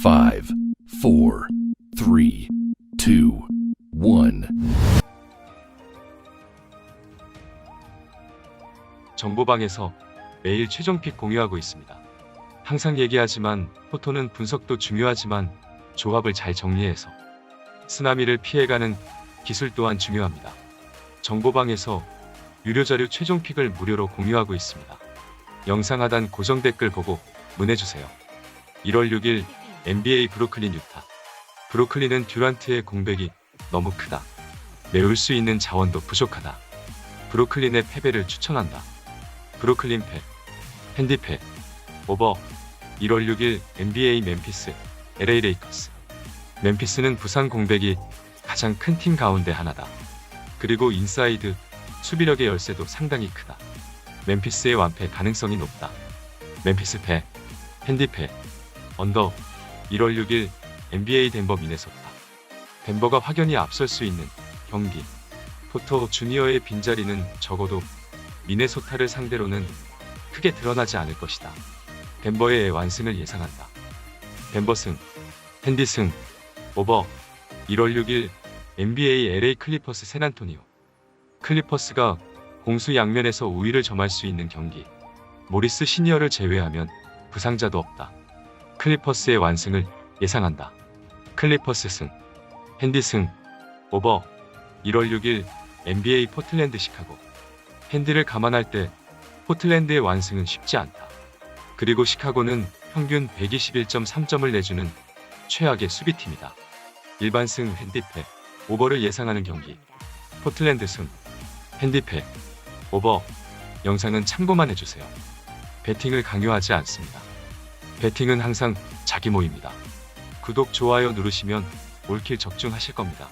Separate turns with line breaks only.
Five, four, three, two, one.
정보방에서 매일 최종픽 공유하고 있습니다. 항상 얘기하지만 포토는 분석도 중요하지만 조합을 잘 정리해서 쓰나미를 피해가는 기술 또한 중요합니다. 정보방에서 유료 자료 최종 픽을 무료로 공유하고 있습니다. 영상 하단 고정 댓글 보고 문의주세요. 1월 6일 NBA 브루클린 유타. 브루클린은 듀란트의 공백이 너무 크다. 메울 수 있는 자원도 부족하다. 브루클린의 패배를 추천한다. 브루클린 패, 핸디 패, 오버, 1월 6일 NBA 멤피스, LA 레이커스. 멤피스는 부상 공백이 가장 큰 팀 가운데 하나다. 그리고 인사이드, 수비력의 열쇠도 상당히 크다. 멤피스의 완패 가능성이 높다. 멤피스 패, 핸디 패, 언더, 1월 6일 NBA 덴버 미네소타. 덴버가 확연히 앞설 수 있는 경기. 포토 주니어의 빈자리는 적어도 미네소타를 상대로는 크게 드러나지 않을 것이다. 덴버의 완승을 예상한다. 덴버 승, 핸디 승, 오버, 1월 6일 NBA LA 클리퍼스 샌안토니오. 클리퍼스가 공수 양면에서 우위를 점할 수 있는 경기. 모리스 시니어를 제외하면 부상자도 없다. 클리퍼스의 완승을 예상한다. 클리퍼스 승, 핸디 승, 오버, 1월 6일 NBA 포틀랜드 시카고. 핸디를 감안할 때 포틀랜드의 완승은 쉽지 않다. 그리고 시카고는 평균 121.3점을 내주는 최악의 수비팀이다. 일반 승 핸디패, 오버를 예상하는 경기. 포틀랜드 승, 핸디패, 오버. 영상은 참고만 해주세요. 배팅을 강요하지 않습니다. 배팅은 항상 자기 모입니다. 구독, 좋아요 누르시면 올킬 적중하실 겁니다.